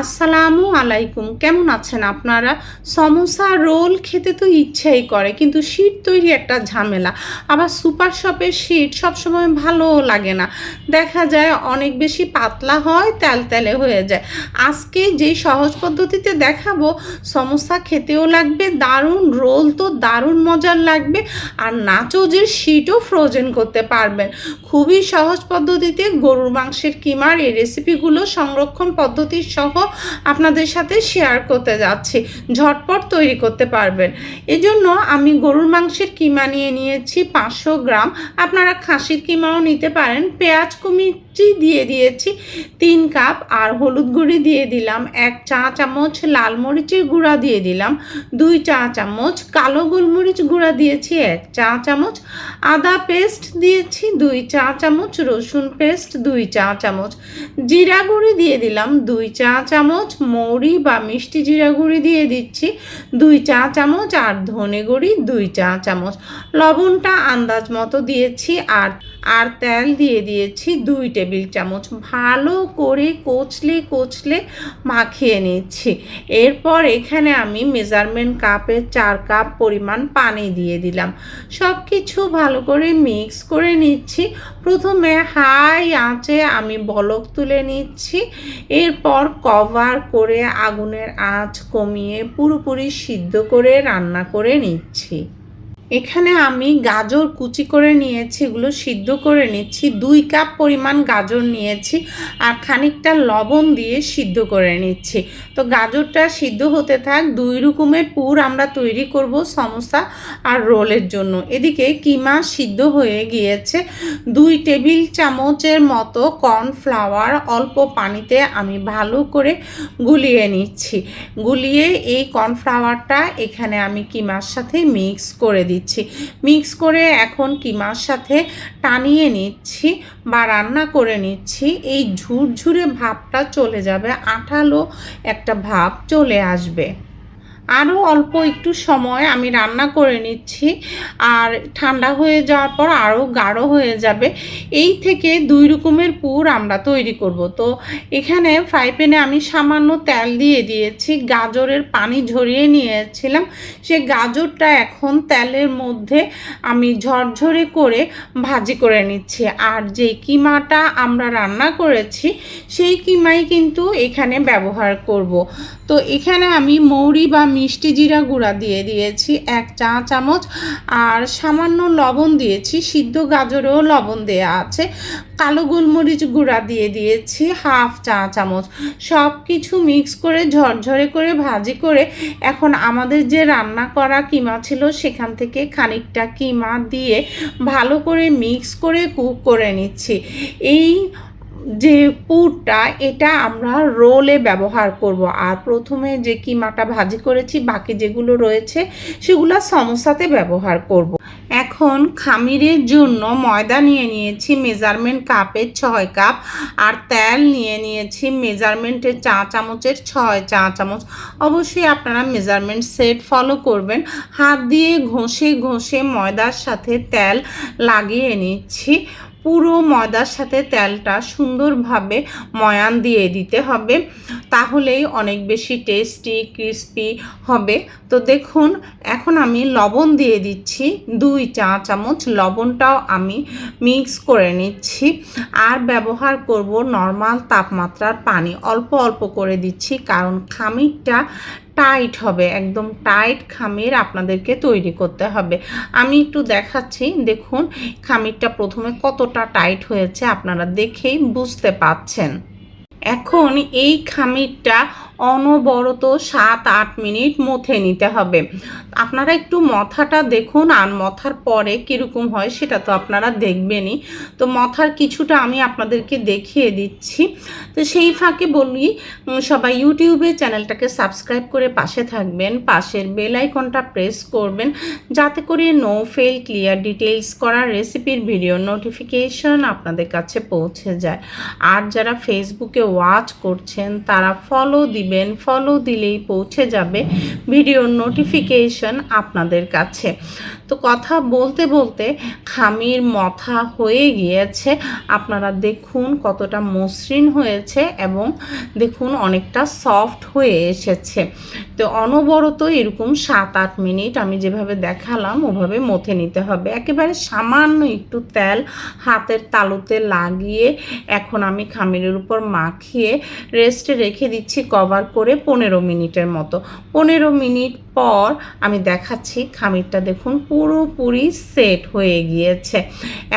আসসালামু আলাইকুম। কেমন আছেন আপনারা? সমোসা রোল খেতে তো ইচ্ছেই করে, কিন্তু শীট তৈরি একটা ঝামেলা। আবার সুপার শপের শীট সবসময় ভালো লাগে না। দেখা যায় অনেক বেশি পাতলা হয়, তেল তেলে হয়ে যায়। আজকে যেই সহজ পদ্ধতিতে দেখাবো, সমোসা খেতেও লাগবে, দারুণ রোল তো দারুণ মজার লাগবে, আর নাচোজের শীটও ফ্রোজেন করতে পারবেন। খুবই সহজ পদ্ধতিতে গরুর মাংসের কিমার এই রেসিপিগুলো সংরক্ষণ পদ্ধতির সহ আপনাদের সাথে শেয়ার করতে যাচ্ছি। ঝটপট তৈরি করতে পারবেন। এজন্য আমি গরুর মাংসের কিমা নিয়ে নিয়েছি পাঁচশো গ্রাম। আপনারা খাসির কিমাও নিতে পারেন। পেঁয়াজ কুমিচি দিয়ে দিয়েছি। তিন কাপ আর হলুদ গুঁড়ি দিয়ে দিলাম, এক চা চামচ লাল মরিচের গুঁড়া দিয়ে দিলাম, দুই চা চামচ কালো গোলমরিচ গুঁড়া দিয়েছি, এক চা চামচ আদা পেস্ট দিয়েছি, দুই চা চামচ রসুন পেস্ট, দুই চা চামচ জিরা গুঁড়ি দিয়ে দিলাম, দুই চা চামচ মৌরি বা মিষ্টি জিরা গুঁড়ি দিয়ে দিচ্ছি, দুই চা চামচ আর ধনে গুঁড়ি, দুই চা চামচ লবণটা আন্দাজ মতো দিয়েছি, আর আর তেল দিয়ে দিয়েছি দুই টেবিল চামচ। ভালো করে কোচলে কোচলে মাখিয়ে নিচ্ছি। এরপর এখানে আমি মেজারমেন্ট কাপের চার কাপ পরিমাণ পানি দিয়ে দিলাম। সব কিছু ভালো করে মিক্স করে নিচ্ছি। প্রথমে হাই আঁচে আমি বলক তুলে নিচ্ছি। এরপর কভার করে আগুনের আঁচ কমিয়ে পুরোপুরি সিদ্ধ করে রান্না করে নিচ্ছি। এখানে আমি গাজর কুচি করে নিয়েছি, এগুলো সিদ্ধ করে নিচ্ছি, দুই কাপ পরিমাণ গাজর নিয়েছি আর খানিকটা লবণ দিয়ে সিদ্ধ করে নিচ্ছি। তো গাজরটা সিদ্ধ হতে থাক, দুই রকমের পুর আমরা তৈরি করব সমোসা আর রোলের জন্য। এদিকে কিমা সিদ্ধ হয়ে গিয়েছে। দুই টেবিল চামচের মতো কর্নফ্লাওয়ার অল্প পানিতে আমি ভালো করে গুলিয়ে নিচ্ছি। গুলিয়ে এই কর্নফ্লাওয়ারটা এখানে আমি কিমার সাথে মিক্স করে দিচ্ছি। মিক্স করে এখন কিমার সাথে টানিয়ে নিচ্ছি বা রান্না করে নিচ্ছি। এই ঝুরঝুরে ভাবটা চলে যাবে, আঠালো একটা ভাব চলে আসবে। আরও অল্প একটু সময় আমি রান্না করে নিচ্ছি। আর ঠান্ডা হয়ে যাওয়ার পর আরও গাঢ় হয়ে যাবে। এই থেকে দুই রকমের পুর আমরা তৈরি করব। তো এখানে ফ্রাই প্যানে আমি সামান্য তেল দিয়ে দিয়েছি। গাজরের পানি ঝরিয়ে নিয়েছিলাম। সে গাজরটা এখন তেলের মধ্যে আমি ঝরঝরে করে ভাজি করে নিচ্ছি। আর যে কিমাটা আমরা রান্না করেছি, সেই কিমাই কিন্তু এখানে ব্যবহার করব। তো এখানে আমি মৌরি বা মিষ্টি জিরা গুঁড়া দিয়ে দিয়েছি, এক চা চামচ। আর সামান্য লবণ দিয়েছি, সিদ্ধ গাজরেও লবণ দেওয়া আছে। কালো গোলমরিচ গুঁড়া দিয়ে দিয়েছি, হাফ চা চামচ। সব কিছু মিক্স করে, ঝরঝরে করে, ভাজি করে এখন আমাদের যে রান্না করা কিমা ছিল সেখান থেকে খানিকটা কিমা দিয়ে ভালো করে মিক্স করে কুক করে নিচ্ছি। এই যে পুরটা, এটা আমরা রোলে ব্যবহার করব। আর প্রথমে যে কিমাটা ভাজি করেছি, বাকি যেগুলো রয়েছে, সেগুলো সমোসাতে ব্যবহার করব। এখন খামিরের জন্য ময়দা নিয়ে নিয়েছি, মেজারমেন্ট কাপের ছয় কাপ, আর তেল নিয়ে নিয়েছি, মেজারমেন্টের চা চামচের ছয় চা চামচ। অবশ্যই আপনারা মেজারমেন্ট সেট ফলো করবেন। হাত দিয়ে ঘষে ঘষে ময়দার সাথে তেল লাগিয়ে নিচ্ছি। পুরো ময়দার সাথে তেলটা সুন্দরভাবে ময়ান দিয়ে দিতে হবে। তাহলেই অনেক বেশি টেস্টি ক্রিস্পি হবে। তো দেখুন, এখন আমি লবণ দিয়ে দিচ্ছি দুই চা চামচ। লবণটাও আমি মিক্স করে নিচ্ছি। আর ব্যবহার করব নর্মাল তাপমাত্রার পানি। অল্প অল্প করে দিচ্ছি, কারণ খামিরটা টাইট হবে, একদম টাইট খামির আপনাদেরকে তৈরি করতে হবে। আমি একটু দেখাচ্ছি, দেখুন, খামিরটা প্রথমে কতটা টাইট হয়েছে, আপনারা দেখেই বুঝতে পাচ্ছেন। এখন এই খামিরটা অনবরত সাত, আট মিনিট মথে নিতে হবে। আপনারা একটু মথাটা দেখুন, আর মথার পরে কীরকম হয় সেটা তো আপনারা দেখবেনই। তো মথার কিছুটা আমি আপনাদেরকে দেখিয়ে দিচ্ছি। তো সেই ফাঁকে বলি সবাই ইউটিউবে চ্যানেলটাকে সাবস্ক্রাইব করে পাশে থাকবেন, পাশের বেল আইকনটা প্রেস করবেন, যাতে করে নো ফেল, ক্লিয়ার ডিটেলস করা রেসিপির ভিডিও নোটিফিকেশন আপনাদের কাছে পৌঁছে যায়। আর যারা ফেসবুকে ওয়াচ করছেন তারা ফলো দিবেন ফলো দিলেই পৌঁছে যাবে ভিডিওর নোটিফিকেশন আপনাদের কাছে। তো কথা বলতে বলতে খামির মথা হয়ে গিয়েছে। আপনারা দেখুন কতটা মসৃণ হয়েছে এবং দেখুন অনেকটা সফট হয়ে এসেছে। তো অনবরত এরকম সাত আট মিনিট আমি যেভাবে দেখালাম, ওভাবে মথে নিতে হবে। একেবারে সামান্য একটু তেল হাতের তালুতে লাগিয়ে এখন আমি খামিরের উপর মাখিয়ে রেস্টে রেখে দিচ্ছি কভার করে পনেরো মিনিটের মতো। পনেরো মিনিট পর আমি দেখাচ্ছি খামিরটা দেখুন পুরোপুরি সেট হয়ে গিয়েছে।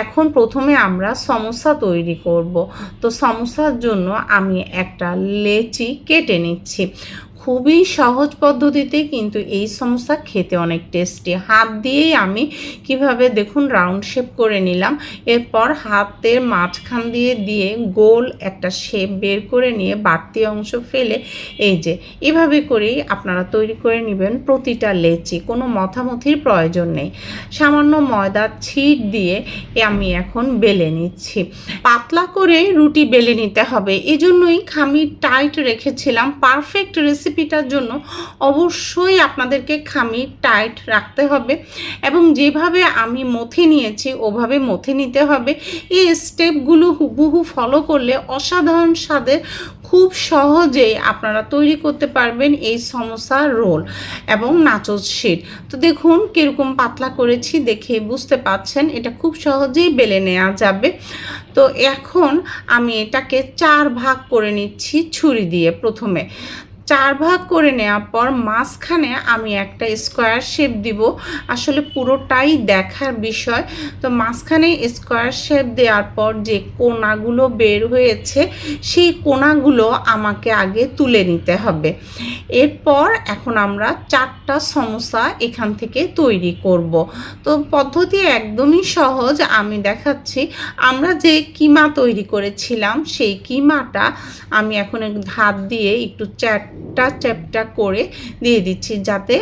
এখন প্রথমে আমরা সমস্যা তৈরি করব। তো সমস্যার জন্য আমি একটা লেচি কেটে নিচ্ছি। খুবই সহজ পদ্ধতিতে কিন্তু এই সমস্যা খেতে অনেক টেস্টি। হাত দিয়েই আমি কীভাবে দেখুন রাউন্ড শেপ করে নিলাম, এরপর হাতের মাঝখান দিয়ে দিয়ে গোল একটা শেপ বের করে নিয়ে বাড়তি অংশ ফেলে এই যে, এভাবে করেই আপনারা তৈরি করে নেবেন প্রতিটা লেচি, কোনো মথামথির প্রয়োজন নেই। সামান্য ময়দা ছিট দিয়ে আমি এখন বেলে নিচ্ছি। পাতলা করে রুটি বেলে নিতে হবে, এজন্যই খামির টাইট রেখেছিলাম পারফেক্ট রেসিপিটার জন্য অবশ্যই আপনাদেরকে খামির টাইট রাখতে হবে এবং যেভাবে আমি মথে নিয়েছি, ওভাবে মথে নিতে হবে। এই স্টেপগুলো হুবহু ফলো করলে অসাধারণ স্বাদের খুব সহজেই আপনারা তৈরি করতে পারবেন এই সমোসা রোল এবং নাচোস শিট। তো দেখুন কীরকম পাতলা করেছি দেখে বুঝতে পাচ্ছেন, এটা খুব সহজেই বেলে নেওয়া যাবে। তো এখন আমি এটাকে চার ভাগ করে নিচ্ছি ছুরি দিয়ে প্রথমে। চার ভাগ করে নেওয়ার পর মাঝখানে আমি একটা স্কোয়ার শেপ দিব। আসলে পুরোটাই দেখার বিষয়। তো মাঝখানে স্কোয়ার শেপ দেওয়ার পর যে কোনাগুলো বের হয়েছে, সেই কোনাগুলো আমাকে আগে তুলে নিতে হবে। এরপর এখন আমরা চারটা সমস্যা এখান থেকে তৈরি করব। তো পদ্ধতি একদমই সহজ। আমি দেখাচ্ছি, আমরা যে কিমা তৈরি করেছিলাম, সেই কিমাটা আমি এখন হাত দিয়ে একটু চ্যাপটা চ্যাপটা করে দিয়ে দিচ্ছি যাতে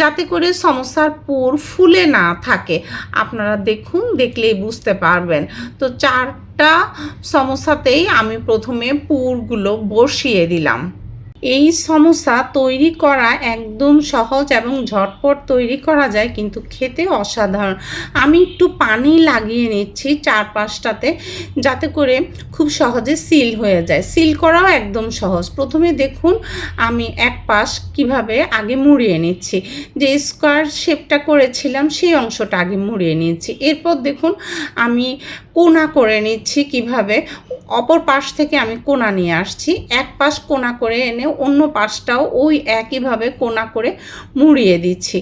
যাতে করে সমস্যার পুর ফুলে না থাকে। আপনারা দেখুন, দেখলেই বুঝতে পারবেন। তো চারটা সমস্যাতেই আমি প্রথমে পুরগুলো বসিয়ে দিলাম। এই সমস্যা তৈরি করা একদম সহজ এবং ঝটপট তৈরি করা যায়, কিন্তু খেতে অসাধারণ। আমি একটু পানি লাগিয়ে নিচ্ছি চার পাঁচটাতে যাতে করে খুব সহজে সিল হয়ে যায়। সিল করাও একদম সহজ। প্রথমে দেখুন, আমি এক পাশ কীভাবে আগে মুড়িয়ে নিচ্ছি। যে স্কোয়ার শেপটা করেছিলাম, সেই অংশটা আগে মুড়িয়ে নিচ্ছি। এরপর দেখুন, আমি কোনা করে নিচ্ছি কীভাবে? অপর পাশ থেকে আমি কোনা নিয়ে আসছি। এক পাশ কোনা করে এনে অন্য পাশটাও ওই একইভাবে কোনা করে মুড়িয়ে দিচ্ছি।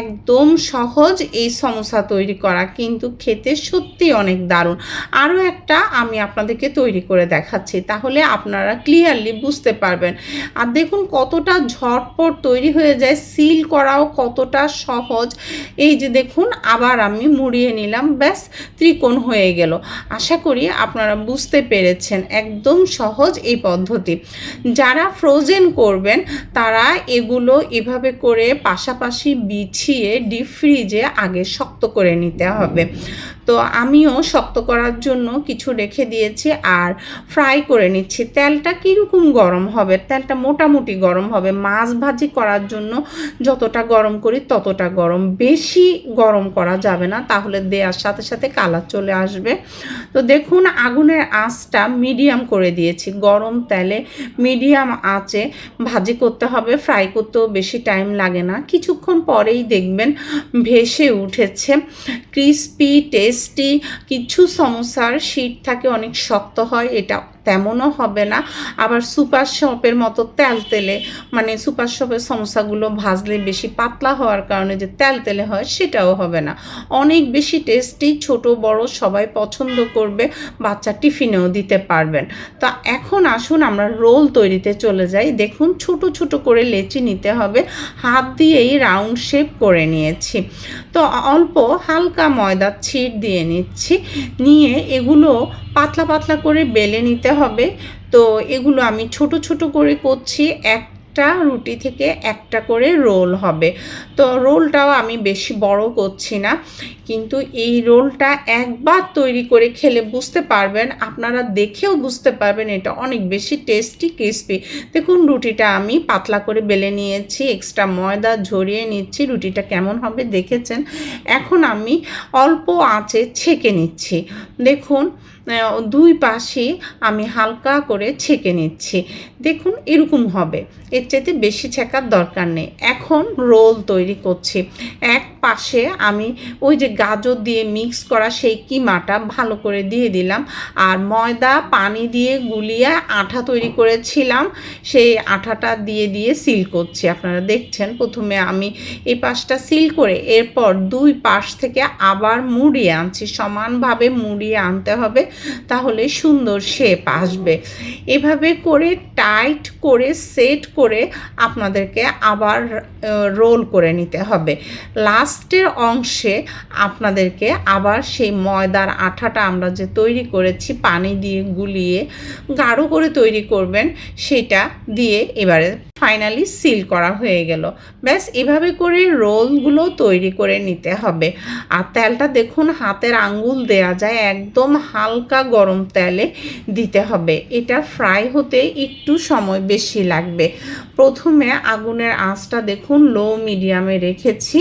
একদম সহজ এই সমস্যা তৈরি করা, কিন্তু খেতে সত্যি অনেক দারুণ। আরও একটা আমি আপনাদেরকে তৈরি করে দেখাচ্ছি, তাহলে আপনারা ক্লিয়ারলি বুঝতে পারবেন। আর দেখুন কতটা ঝটপট তৈরি হয়ে যায় সিল করাও কতটা সহজ। এই যে দেখুন, আবার আমি মুড়িয়ে নিলাম, ব্যাস, ত্রিকোণ হয়ে গেল। আশা করি আপনারা বুঝতে পেরেছেন একদম সহজ এই পদ্ধতি। যারা ফ্রোজেন করবেন, তারা এগুলো এভাবে করে পাশাপাশি বিছিয়ে ডিপ ফ্রিজে আগে শক্ত করে নিতে হবে। তো আমিও শক্ত করার জন্য কিছু রেখে দিয়েছি আর ফ্রাই করে নিচ্ছি। তেলটা কীরকম গরম হবে? তেলটা মোটামুটি গরম হবে। মাছ ভাজি করার জন্য যতটা গরম করি ততটা গরম। বেশি গরম করা যাবে না, তাহলে দেওয়ার সাথে সাথে কালার চলে আসবে। তো দেখুন, আগুনের আঁচটা মিডিয়াম করে দিয়েছি। গরম তেলে মিডিয়াম আঁচে ভাজি করতে হবে। ফ্রাই করতেও বেশি টাইম লাগে না। কিছুক্ষণ পরেই দেখবেন ভেসে উঠেছে। ক্রিস্পি টেস্টি কিছু সমস্যার শীত থাকে অনেক শক্ত হয় এটা তেমনও হবে না। আবার সুপার শপের মতো তেল তেলে মানে সুপার শপের সমস্যাগুলো ভাজলে বেশি পাতলা হওয়ার কারণে যে তেল তেলে হয় সেটাও হবে না। অনেক বেশি টেস্টি, ছোট, বড় সবাই পছন্দ করবে, বাচ্চা টিফিনেও দিতে পারবেন। তা এখন আসুন আমরা রোল তৈরিতে চলে যাই। দেখুন ছোট ছোট করে লেচি নিতে হবে। হাত দিয়েই রাউন্ড শেপ করে নিয়েছি। তো অল্প হালকা ময়দার ছিট দিয়ে নিচ্ছি। নিয়ে এগুলো পাতলা পাতলা করে বেলে নিতে হবে। তো এগুলো আমি ছোট ছোট করে করছি। একটা রুটি থেকে একটা করে রোল হবে। তো রোলটাও আমি বেশি বড় করছি না। কিন্তু এই রোলটা একবার তৈরি করে খেলে বুঝতে পারবেন, আপনারা দেখেও বুঝতে পারবেন এটা অনেক বেশি টেস্টি, ক্রিস্পি। দেখুন রুটিটা আমি পাতলা করে বেলে নিয়েছি, এক্সট্রা ময়দা ঝরিয়ে নিচ্ছি, রুটিটা কেমন হবে দেখেছেন। এখন আমি অল্প আঁচে ছেঁকে নিচ্ছি। দেখুন দুই পাশে আমি হালকা করে ছেঁকে নিচ্ছি। দেখুন, এরকম হবে। এর চাইতে বেশি ছেঁকার দরকার নেই। এখন রোল তৈরি করছি। এক পাশে আমি ওই যে গাজর দিয়ে মিক্স করা সেই কিমাটা ভালো করে দিয়ে দিলাম। আর ময়দা, পানি দিয়ে গুলিয়ে আঠা তৈরি করেছিলাম। সেই আঠাটা দিয়ে দিয়ে সিল করছি। আপনারা দেখছেন, প্রথমে আমি এই পাশটা সিল করে এরপর দুই পাশ থেকে আবার মুড়িয়ে আনছি। সমানভাবে মুড়িয়ে আনতে হবে। তাহলে সুন্দর শেপ আসবে। এভাবে করে টাইট করে সেট করে আপনাদেরকে আবার রোল করে নিতে হবে। লাস্টের অংশে আপনাদেরকে আবার সেই ময়দার আঠাটা আমরা যে তৈরি করেছি, পানি দিয়ে গুলিয়ে গাঢ় করে তৈরি করবেন, সেটা দিয়ে এবারে ফাইনালি সিল করা হয়ে গেল। ব্যাস, এভাবে করে রোলগুলো তৈরি করে নিতে হবে। আর তেলটা দেখুন, হাতের আঙ্গুল দেয়া যায়, একদম হালকা গরম তেলে দিতে হবে। এটা ফ্রাই হতে একটু সময় বেশি লাগবে। প্রথমে আগুনের আঁচটা দেখুন লো মিডিয়ামে রেখেছি।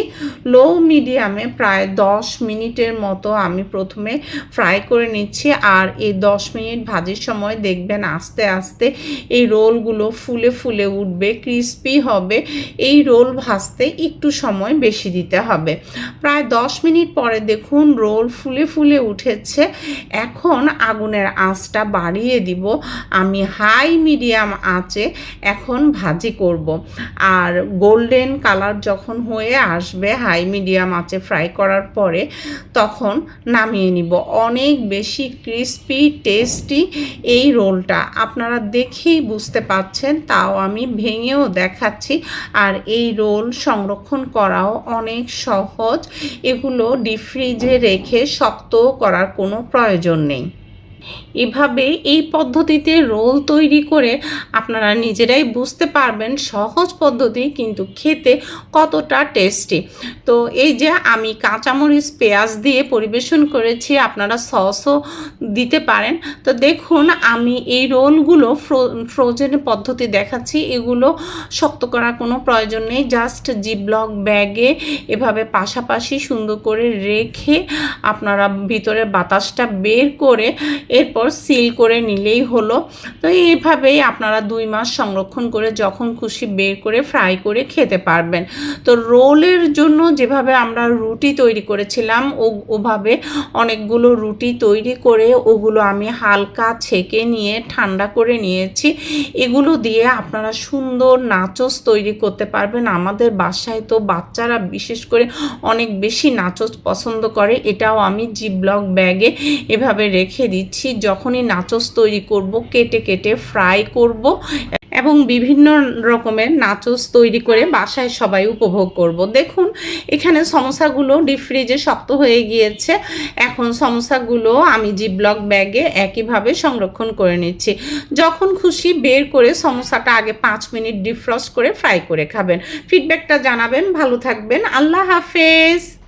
লো মিডিয়ামে প্রায় দশ মিনিটের মতো আমি প্রথমে ফ্রাই করে নিচ্ছি আর এই দশ মিনিট ভাজির সময় দেখবেন আস্তে আস্তে এই রোলগুলো ফুলে ফুলে উঠবে ক্রিস্পি হবে। এই রোল ভাজতে একটু সময় বেশি দিতে হবে। প্রায় দশ মিনিট পরে দেখুন রোল ফুলে ফুলে উঠেছে। এখন আগুনের আঁচটা বাড়িয়ে দিব। আমি হাই মিডিয়াম আঁচে এখন ভাজি করব। আর গোল্ডেন কালার যখন হয়ে আসবে হাই মিডিয়াম আঁচে ফ্রাই করার পরে তখন নামিয়ে নিব। অনেক বেশি ক্রিস্পি টেস্টি এই রোলটা আপনারা দেখেই বুঝতে পাচ্ছেন, তাও আমি ভেঙেও দেখাচ্ছি। আর এই রোল সংরক্ষণ করাও অনেক সহজ। এগুলো ডিপ ফ্রিজে রেখে শক্ত করার কোনো প্রয়োজন নেই। এভাবে এই পদ্ধতিতে রোল তৈরি করে আপনারা নিজেরাই বুঝতে পারবেন সহজ পদ্ধতি কিন্তু খেতে কতটা টেস্টি। তো এই যে আমি কাঁচামরিচ, পেঁয়াজ দিয়ে পরিবেশন করেছি, আপনারা সসও দিতে পারেন। তো দেখুন, আমি এই রোলগুলো ফ্রোজেন পদ্ধতি দেখাচ্ছি। এগুলো শক্ত করার কোনো প্রয়োজন নেই। জাস্ট জিবলক ব্যাগে এভাবে পাশাপাশি সুন্দর করে রেখে আপনারা ভিতরে বাতাসটা বের করে এরপর সিল করে নিলেই হলো। তো এইভাবেই আপনারা দুই মাস সংরক্ষণ করে যখন খুশি বের করে ফ্রাই করে খেতে পারবেন। তো রোলের জন্য যেভাবে আমরা রুটি তৈরি করেছিলাম, ও, ওভাবে অনেকগুলো রুটি তৈরি করে ওগুলো আমি হালকা ছেঁকে নিয়ে ঠান্ডা করে নিয়েছি। এগুলো দিয়ে আপনারা সুন্দর নাচস তৈরি করতে পারবেন। আমাদের বাসায় তো বাচ্চারা বিশেষ করে অনেক বেশি নাচস পছন্দ করে। এটাও আমি জিবলক ব্যাগে এভাবে রেখে দিচ্ছি। যখনই নাচস তৈরি করব, কেটে কেটে ফ্রাই করব এবং বিভিন্ন রকমের নাচস তৈরি করে বাসায় সবাই উপভোগ করব। দেখুন, এখানে সমোসাগুলো ডিপ ফ্রিজে শক্ত হয়ে গিয়েছে। এখন সমোসাগুলো আমি জিবলক ব্যাগে একইভাবে সংরক্ষণ করে নিচ্ছি। যখন খুশি বের করে সমোসাটা আগে পাঁচ মিনিট ডিফ্রস্ট করে ফ্রাই করে খাবেন। ফিডব্যাকটা জানাবেন। ভালো থাকবেন। আল্লাহ হাফেজ!